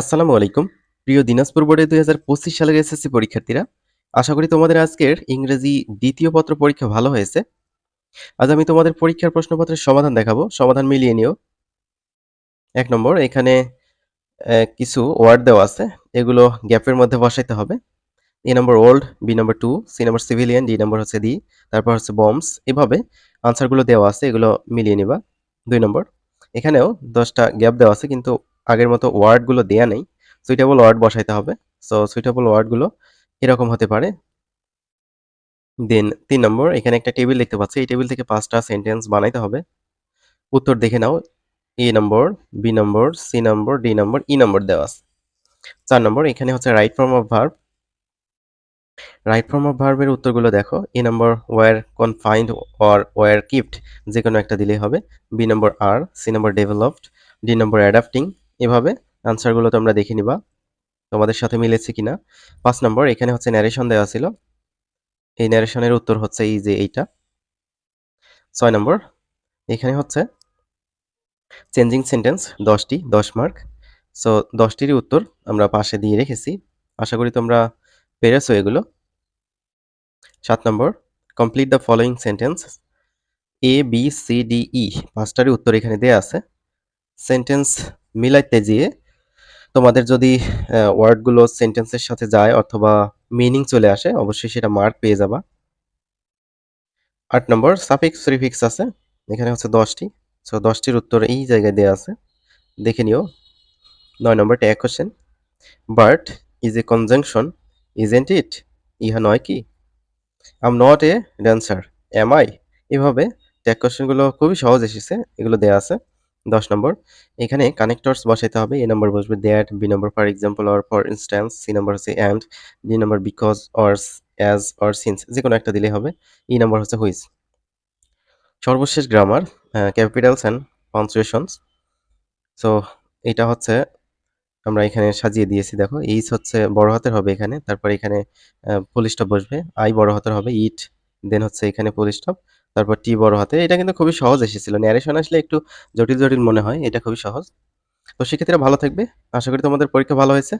আসসালামু আলাইকুম। প্রিয় দিনাজপুর বোর্ডের দুই হাজার পঁচিশ সালের এসএসসি পরীক্ষার্থীরা, আশা করি তোমাদের আজকের ইংরেজি দ্বিতীয় পত্র পরীক্ষা ভালো হয়েছে। আজ আমি তোমাদের পরীক্ষার প্রশ্নপত্রের সমাধান দেখাবো। সমাধান মিলিয়ে নিও। এক নম্বর, এখানে কিছু ওয়ার্ড দেওয়া আছে। এগুলো গ্যাপের মধ্যে বসাইতে হবে। A number old B number two, C number civilian, D number হচ্ছে দি, তারপর হচ্ছে বম্বস এভাবে আনসারগুলো দেওয়া আছে, এগুলো মিলিয়ে নিবা। দুই নম্বর, এখানেও দশটা গ্যাপ দেওয়া আছে, কিন্তু আগের মতো ওয়ার্ডগুলো দেয়া নেই। সুইটেবল ওয়ার্ড বসাইতে হবে। সো সুইটেবল ওয়ার্ডগুলো এরকম হতে পারে। দেন তিন নম্বর, এখানে একটা টেবিল দেখতে পাচ্ছি। এই টেবিল থেকে পাঁচটা সেন্টেন্স বানাইতে হবে। উত্তর দেখে নাও। A number B number C number D number E number দেওয়া আছে। চার নম্বর, এখানে হচ্ছে right form of verb right form of ভার্বের উত্তরগুলো দেখো। A number were confined or were kept যে কোনো একটা দিলেই হবে। বি নম্বর আর C number developed D number adapting এভাবে আনসারগুলো তোমরা দেখে নিবা, তোমাদের সাথে মিলেছে কিনা। পাঁচ নম্বর, এখানে হচ্ছে ন্যারেশন দেওয়া ছিল। এই ন্যারেশনের উত্তর হচ্ছে এই যে এইটা। ছয় নম্বর, এখানে হচ্ছে চেঞ্জিং সেন্টেন্স দশটি, দশ মার্ক সো দশটিরই উত্তর আমরা পাশে দিয়ে রেখেছি। আশা করি তোমরা পেরেছ এগুলো। সাত number complete the following sentence A B C D E পাঁচটারই উত্তর এখানে দেয়া আছে। সেন্টেন্স মিলাইতে গিয়ে তোমাদের যদি ওয়ার্ডগুলো সেন্টেন্সের সাথে যায় অথবা মিনিং চলে আসে, অবশ্যই সেটা মার্ক পেয়ে যাবা। আট নম্বর, সাফিক্স প্রিফিক্স আছে। এখানে হচ্ছে দশটি। সো দশটির উত্তর এই জায়গায় দেওয়া আছে। দেখে নিও। নয় number tag question but is a conjunction isn't it ইহা নয় কি? Am not a dancer am I এভাবে ট্যাগ কোশ্চেনগুলো খুবই সহজ এসেছে। এগুলো দেওয়া আছে। দশ নম্বর। এখানে কানেক্টরস বসাইতে হবে। এ নম্বর বসবে that B number for example or for instance C number হচ্ছে and D number because or as or since যে কোনো একটা দিলেই হবে। ই নম্বর হচ্ছে হুইজ সর্বশেষ grammar capitals and punctuations so এটা হচ্ছে আমরা এখানে সাজিয়ে দিয়েছি, দেখো। এইচ হচ্ছে বড় হাতের হবে এখানে, তারপর এখানে স্টপ বসবে। আই বড় হাতের হবে ইট দেন হচ্ছে এখানে স্টপ তারপর টি বড় হাতে, এটা কিন্তু খুবই সহজ এসেছিল। ন্যারেশন আসলে একটু জটিল জটিল মনে হয়, এটা খুবই সহজ। তো সেক্ষেত্রে ভালো থাকবে। আশা করি তোমাদের পরীক্ষা ভালো হয়েছে।